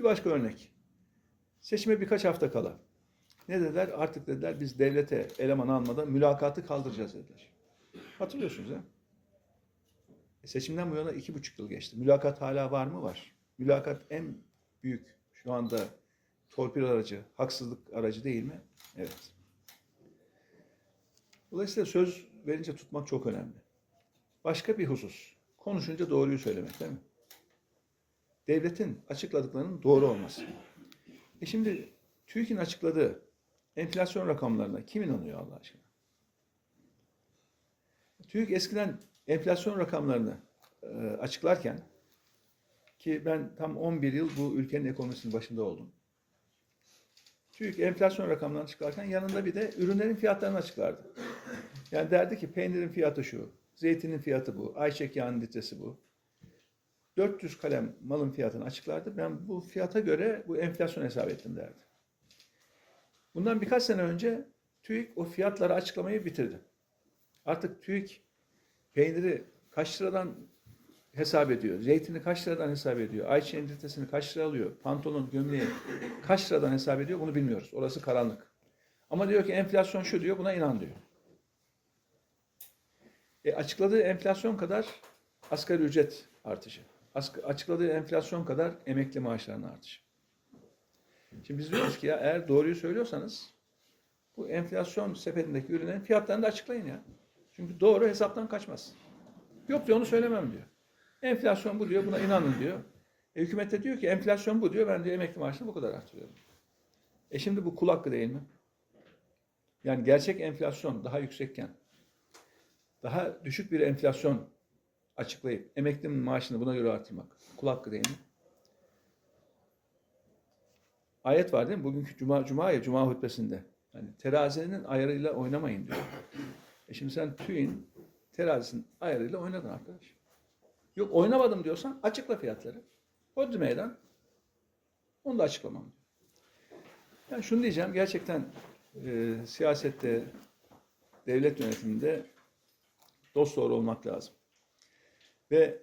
Bir başka örnek. Seçime birkaç hafta kala. Ne dediler? Artık dediler biz devlete eleman almadan mülakatı kaldıracağız dediler. Hatırlıyorsunuz ha? E, seçimden bu yana iki buçuk yıl geçti. Mülakat hala var mı? Var. Mülakat en büyük şu anda torpil aracı, haksızlık aracı değil mi? Evet. Dolayısıyla söz verince tutmak çok önemli. Başka bir husus. Konuşunca doğruyu söylemek değil mi? Devletin açıkladıklarının doğru olması. E şimdi TÜİK'in açıkladığı enflasyon rakamlarına kim inanıyor Allah aşkına? TÜİK eskiden enflasyon rakamlarını e, açıklarken ki ben tam 11 yıl bu ülkenin ekonomisinin başında oldum. TÜİK enflasyon rakamlarını açıklarken yanında bir de ürünlerin fiyatlarını açıklardı. Yani derdi ki peynirin fiyatı şu, zeytinin fiyatı bu, ayçiçek yağının litresi bu. 400 kalem malın fiyatını açıklardı. Ben bu fiyata göre bu enflasyon hesap ettim derdi. Bundan birkaç sene önce TÜİK o fiyatları açıklamayı bitirdi. Artık TÜİK peyniri kaç liradan hesap ediyor, zeytini kaç liradan hesap ediyor, ayçiçeğin litresini kaç lira alıyor, pantolon, gömleği kaç liradan hesap ediyor bunu bilmiyoruz. Orası karanlık. Ama diyor ki enflasyon şu diyor, buna inan diyor. E, açıkladığı enflasyon kadar asgari ücret artışı. Açıkladığı enflasyon kadar emekli maaşlarının artışı. Şimdi biz diyoruz ki ya eğer doğruyu söylüyorsanız bu enflasyon sepetindeki ürünlerin fiyatlarını da açıklayın ya. Çünkü doğru hesaptan kaçmaz. Yok diyor onu söylemem diyor. Enflasyon bu diyor buna inanın diyor. E, hükümet de diyor ki enflasyon bu diyor ben diyor emekli maaşını bu kadar artırıyorum. E şimdi bu kul hakkı değil mi? Yani gerçek enflasyon daha yüksekken daha düşük bir enflasyon açıklayıp emeklinin maaşını buna göre artırmak kul hakkı değil mi? Ayet var değil mi? Bugünkü cuma, cuma ya cuma hutbesinde. Hani terazinin ayarıyla oynamayın diyor. E şimdi sen TÜİ'nin terazisinin ayarıyla oynadın arkadaş. Yok oynamadım diyorsan açıkla fiyatları. Hodri meydan. Onu da açıklamam. diyor. Yani şunu diyeceğim gerçekten e, siyasette, devlet yönetiminde dost doğru olmak lazım. Ve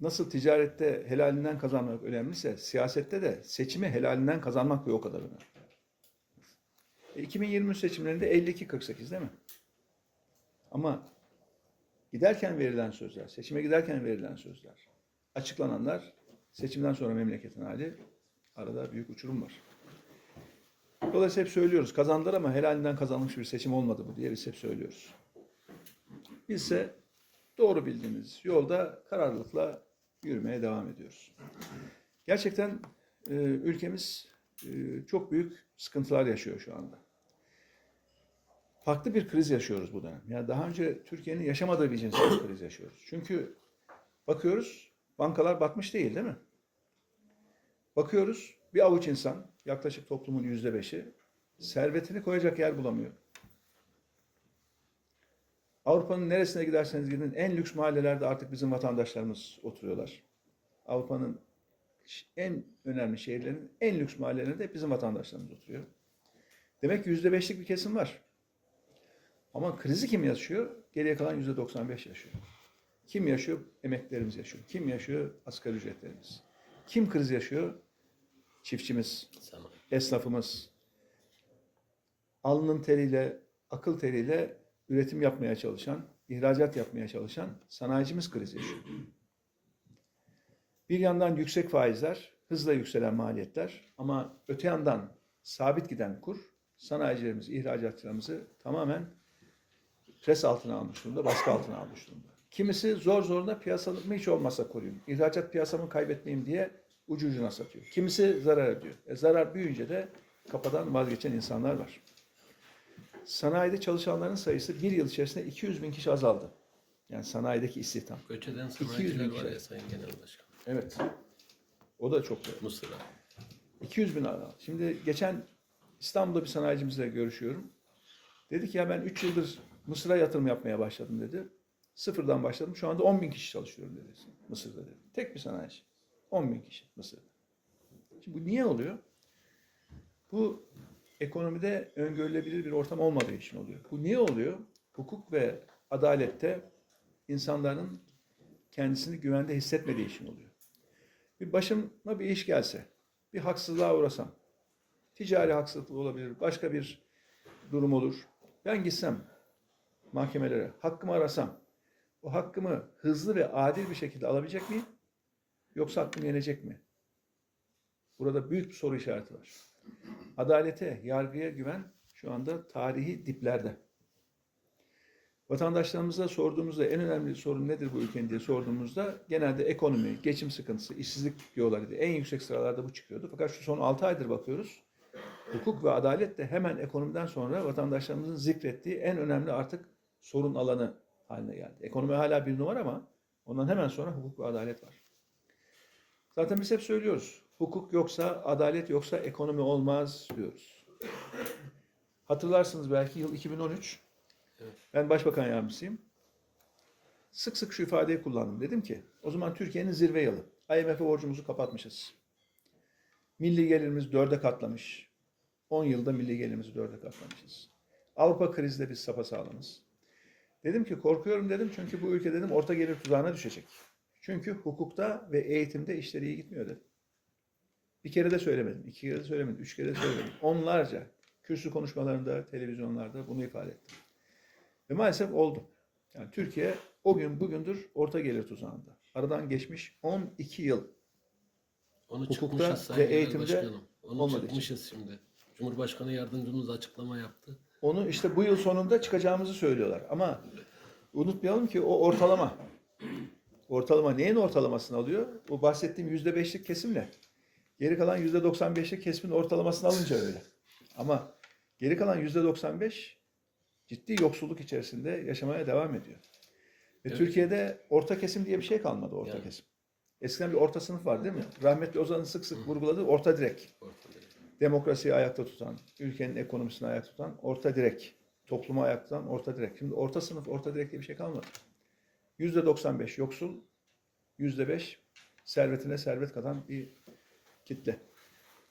nasıl ticarette helalinden kazanmak önemliyse siyasette de seçimi helalinden kazanmak da o kadar önemli. E, 2023 seçimlerinde 52-48 değil mi? Ama giderken verilen sözler, seçime giderken verilen sözler, açıklananlar seçimden sonra memleketin hali arada büyük uçurum var. Dolayısıyla hep söylüyoruz kazandılar ama helalinden kazanmış bir seçim olmadı bu diye biz hep söylüyoruz. Biz ise doğru bildiğimiz yolda kararlılıkla yürümeye devam ediyoruz. Gerçekten e, ülkemiz e, çok büyük sıkıntılar yaşıyor şu anda. Farklı bir kriz yaşıyoruz bu dönem. Yani daha önce Türkiye'nin yaşamadığı bir cinsel kriz yaşıyoruz. Çünkü bakıyoruz bankalar batmış değil değil mi? Bakıyoruz bir avuç insan yaklaşık toplumun yüzde beşi servetini koyacak yer bulamıyor. Avrupa'nın neresine giderseniz gidin en lüks mahallelerde artık bizim vatandaşlarımız oturuyorlar. Avrupa'nın en önemli şehirlerinin en lüks mahallelerinde hep bizim vatandaşlarımız oturuyor. Demek ki yüzde beşlik bir kesim var. Ama krizi kim yaşıyor? Geriye kalan yüzde 95 yaşıyor. Kim yaşıyor? Emeklilerimiz yaşıyor. Kim yaşıyor? Asgari ücretlerimiz. Kim kriz yaşıyor? Çiftçimiz, esnafımız. Alnının teriyle, akıl teriyle üretim yapmaya çalışan, ihracat yapmaya çalışan sanayicimiz kriz yaşıyor. Bir yandan yüksek faizler, hızla yükselen maliyetler ama öte yandan sabit giden kur sanayicilerimiz, ihracatçılarımızı tamamen pres altına almış durumda, baskı altına almış durumda. Kimisi zor zoruna piyasamı hiç olmazsa koruyayım, ihracat piyasamı kaybetmeyeyim diye ucu ucuna satıyor. Kimisi zarar ediyor. E, zarar büyüyünce de kapadan vazgeçen insanlar var. Sanayide çalışanların sayısı bir yıl içerisinde 200 bin kişi azaldı. Yani sanayideki istihdam. Göç eden 200 bin sanayiciler var kişi. ya Sayın Genel Başkan. Evet. O da çok doğru. Mısır'a. 200 bin adam. Şimdi geçen İstanbul'da bir sanayicimizle görüşüyorum. Dedi ki ya ben 3 yıldır Mısır'a yatırım yapmaya başladım dedi. Sıfırdan başladım. Şu anda 10 bin kişi çalışıyorum dedi. Mısır'da dedi. Tek bir sanayici. 10 bin kişi Mısır'da. Şimdi bu niye oluyor? Bu ekonomide öngörülebilir bir ortam olmadığı için oluyor. Bu niye oluyor? Hukuk ve adalette insanların kendisini güvende hissetmediği için oluyor. Bir başıma bir iş gelse, bir haksızlığa uğrasam, ticari haksızlık olabilir, başka bir durum olur. Ben gitsem mahkemelere, hakkımı arasam, o hakkımı hızlı ve adil bir şekilde alabilecek miyim? Yoksa hakkım yenecek mi? Burada büyük bir soru işareti var. Adalete, yargıya güven şu anda tarihi diplerde. Vatandaşlarımıza sorduğumuzda en önemli sorun nedir bu ülkenin diye sorduğumuzda genelde ekonomi, geçim sıkıntısı, işsizlik diyorlardı. En yüksek sıralarda bu çıkıyordu. Fakat şu son 6 aydır bakıyoruz. Hukuk ve adalet de hemen ekonomiden sonra vatandaşlarımızın zikrettiği en önemli artık sorun alanı haline geldi. Ekonomi hala bir numara ama ondan hemen sonra hukuk ve adalet var. Zaten biz hep söylüyoruz. Hukuk yoksa, adalet yoksa ekonomi olmaz diyoruz. Hatırlarsınız belki yıl 2013. Ben başbakan yardımcısıyım. Sık sık şu ifadeyi kullandım. Dedim ki o zaman Türkiye'nin zirve yılı. IMF borcumuzu kapatmışız. Milli gelirimiz dörde katlamış. 10 yılda milli gelirimizi dörde katlamışız. Avrupa krizde biz sapasağlamız. Dedim ki korkuyorum dedim çünkü bu ülke dedim orta gelir tuzağına düşecek. Çünkü hukukta ve eğitimde işleri iyi gitmiyor dedim. Bir kere de söylemedim, iki kere de söylemedim, üç kere de söylemedim. Onlarca kürsü konuşmalarında, televizyonlarda bunu ifade ettim. Ve maalesef oldu. Yani Türkiye o gün bugündür orta gelir tuzağında. Aradan geçmiş 12 yıl. Onu Hukukta çıkmışız ve eğitimde. Onu olmadığı için. çıkmışız şimdi. Cumhurbaşkanı yardımcımız açıklama yaptı. Onu işte bu yıl sonunda çıkacağımızı söylüyorlar. Ama unutmayalım ki o ortalama. Ortalama neyin ortalamasını alıyor? Bu bahsettiğim yüzde beşlik kesimle. Geri kalan yüzde 95'lik kesimin ortalamasını alınca öyle. Ama geri kalan yüzde 95 ciddi yoksulluk içerisinde yaşamaya devam ediyor. Ve Evet. Türkiye'de orta kesim diye bir şey kalmadı orta Yani. kesim. Eskiden bir orta sınıf var değil mi? Rahmetli Ozan'ın sık sık vurguladığı orta direk Ortada. demokrasiyi ayakta tutan, ülkenin ekonomisini ayakta tutan orta direk, toplumu ayakta tutan orta direk. Şimdi orta sınıf, orta direk diye bir şey kalmadı. Yüzde 95 yoksul, yüzde 5 servetine servet katan bir kitle.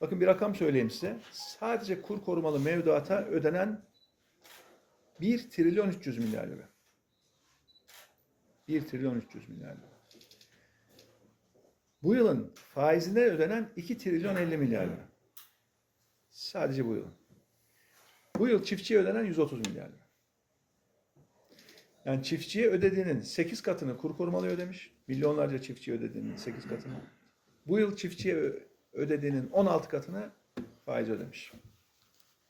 Bakın bir rakam söyleyeyim size. Sadece kur korumalı mevduata ödenen 1 trilyon 300 milyar lira. 1 trilyon 300 milyar lira. Bu yılın faizine ödenen 2 trilyon 50 milyar lira. Sadece bu yıl. Bu yıl çiftçiye ödenen 130 milyar lira. Yani çiftçiye ödediğinin 8 katını kur korumalı ödemiş. Milyonlarca çiftçiye ödediğinin 8 katını. Bu yıl çiftçiye ödediğinin 16 katını faiz ödemiş.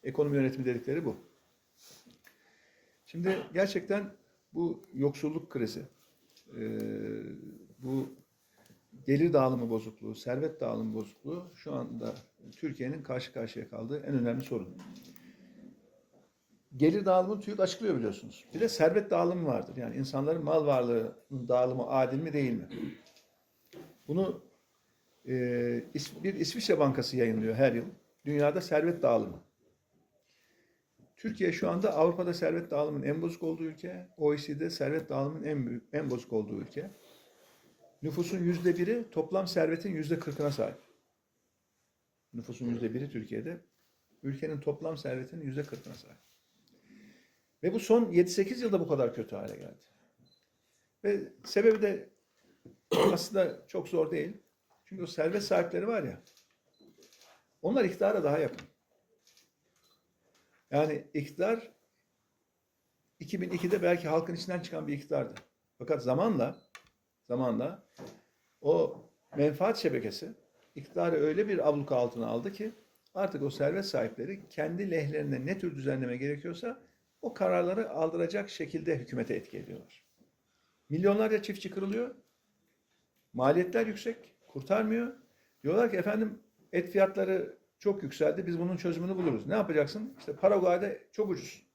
Ekonomi yönetimi dedikleri bu. Şimdi gerçekten bu yoksulluk krizi, bu gelir dağılımı bozukluğu, servet dağılımı bozukluğu şu anda Türkiye'nin karşı karşıya kaldığı en önemli sorun. Gelir dağılımını TÜİK açıklıyor biliyorsunuz. Bir de servet dağılımı vardır. Yani insanların mal varlığının dağılımı adil mi değil mi? Bunu e, bir İsviçre Bankası yayınlıyor her yıl. Dünyada servet dağılımı. Türkiye şu anda Avrupa'da servet dağılımının en bozuk olduğu ülke. OECD'de servet dağılımının en büyük, en bozuk olduğu ülke. Nüfusun yüzde biri toplam servetin yüzde kırkına sahip. Nüfusun yüzde biri Türkiye'de. Ülkenin toplam servetinin yüzde kırkına sahip. Ve bu son 7-8 yılda bu kadar kötü hale geldi. Ve sebebi de aslında çok zor değil. Çünkü o servet sahipleri var ya, onlar iktidara daha yakın. Yani iktidar 2002'de belki halkın içinden çıkan bir iktidardı. Fakat zamanla zamanla o menfaat şebekesi iktidarı öyle bir abluka altına aldı ki artık o servet sahipleri kendi lehlerine ne tür düzenleme gerekiyorsa o kararları aldıracak şekilde hükümete etki ediyorlar. Milyonlarca çiftçi kırılıyor. Maliyetler yüksek. Kurtarmıyor. Diyorlar ki efendim et fiyatları çok yükseldi. Biz bunun çözümünü buluruz. Ne yapacaksın? İşte Paraguay'da çok ucuz.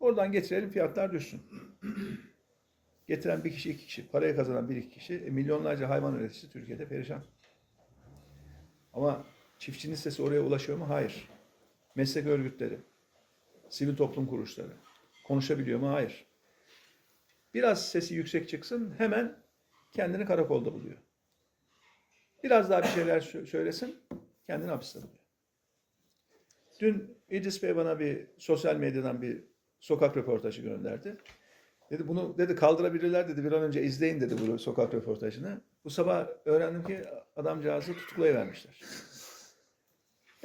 Oradan getirelim fiyatlar düşsün. Getiren bir kişi, iki kişi, parayı kazanan bir iki kişi, e, milyonlarca hayvan üreticisi Türkiye'de perişan. Ama çiftçinin sesi oraya ulaşıyor mu? Hayır. Meslek örgütleri, sivil toplum kuruluşları konuşabiliyor mu? Hayır. Biraz sesi yüksek çıksın hemen kendini karakolda buluyor. Biraz daha bir şeyler sö- söylesin kendini hapiste buluyor. Dün İdris Bey bana bir sosyal medyadan bir sokak röportajı gönderdi. Dedi bunu dedi kaldırabilirler dedi bir an önce izleyin dedi bu sokak röportajını. Bu sabah öğrendim ki adamcağızı tutuklayıvermişler.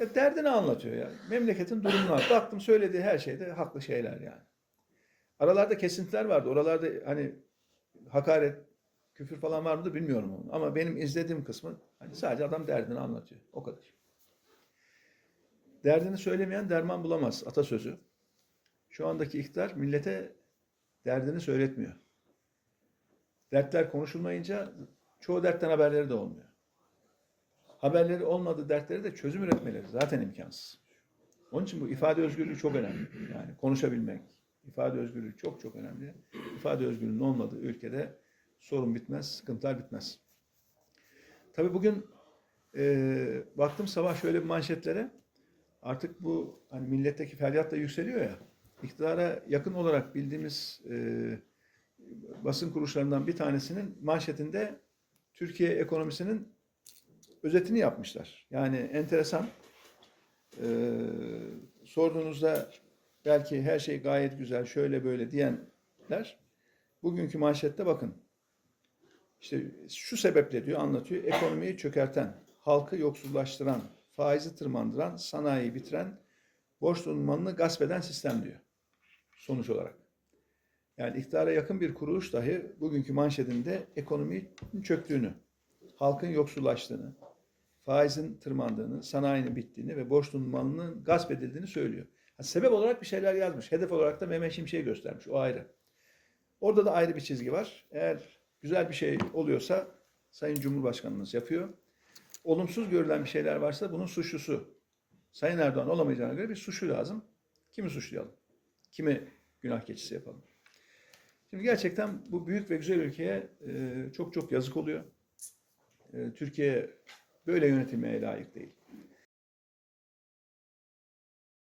Ya derdini anlatıyor ya. Memleketin durumunu anlatıyor. Baktım söylediği her şeyde haklı şeyler yani. Aralarda kesintiler vardı. Oralarda hani hakaret, küfür falan var mıydı bilmiyorum onu. Ama benim izlediğim kısmı hani sadece adam derdini anlatıyor. O kadar. Derdini söylemeyen derman bulamaz atasözü. Şu andaki iktidar millete derdini söyletmiyor. Dertler konuşulmayınca çoğu dertten haberleri de olmuyor. Haberleri olmadığı dertleri de çözüm üretmeleri zaten imkansız. Onun için bu ifade özgürlüğü çok önemli. Yani konuşabilmek, ifade özgürlüğü çok çok önemli. İfade özgürlüğünün olmadığı ülkede sorun bitmez, sıkıntılar bitmez. Tabii bugün e, baktım sabah şöyle bir manşetlere. Artık bu hani milletteki feryat da yükseliyor ya. İktidara yakın olarak bildiğimiz e, basın kuruluşlarından bir tanesinin manşetinde Türkiye ekonomisinin özetini yapmışlar. Yani enteresan. Ee, sorduğunuzda belki her şey gayet güzel, şöyle böyle diyenler bugünkü manşette bakın. İşte şu sebeple diyor anlatıyor. Ekonomiyi çökerten, halkı yoksullaştıran, faizi tırmandıran, sanayiyi bitiren, borç durmanını gasp eden sistem diyor. Sonuç olarak. Yani iktidara yakın bir kuruluş dahi bugünkü manşetinde ekonominin çöktüğünü, halkın yoksullaştığını, faizin tırmandığını, sanayinin bittiğini ve borç durmanının gasp edildiğini söylüyor. Ha, sebep olarak bir şeyler yazmış. Hedef olarak da Mehmet Şimşek'i göstermiş. O ayrı. Orada da ayrı bir çizgi var. Eğer güzel bir şey oluyorsa Sayın Cumhurbaşkanımız yapıyor. Olumsuz görülen bir şeyler varsa bunun suçlusu. Sayın Erdoğan olamayacağına göre bir suçlu lazım. Kimi suçlayalım? Kimi günah keçisi yapalım? Şimdi gerçekten bu büyük ve güzel ülkeye e, çok çok yazık oluyor. E, Türkiye böyle yönetilmeye layık değil.